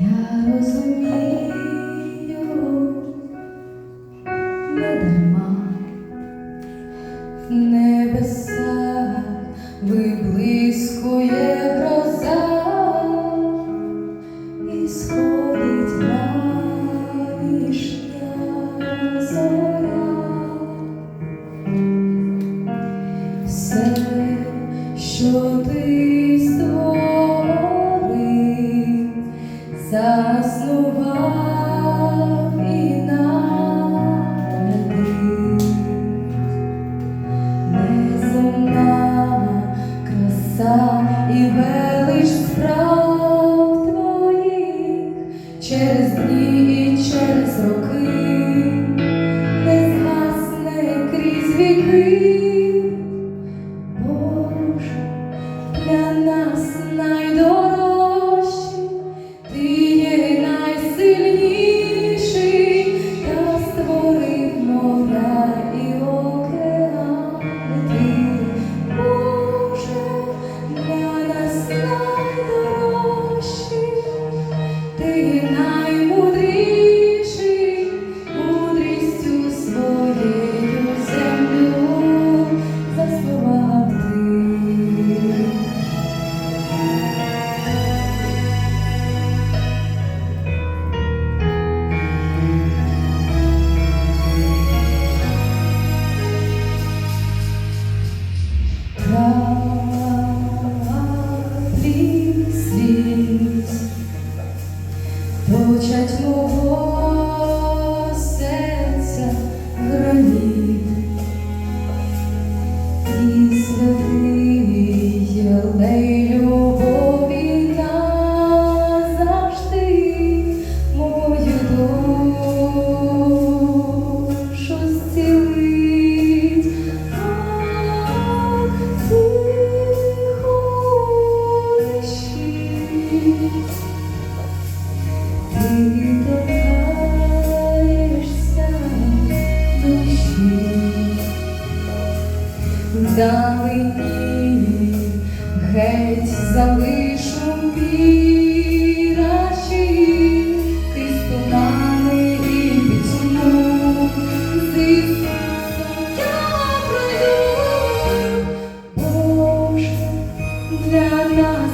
Я розумію, не дарма небеса виблискує гроза і сходить на зоря. Все, що ти. і велич справ твоїх через дні. Залині геть залишу піраші, ти тумани і пісню, з Ісусом я пройду, Боже, для нас.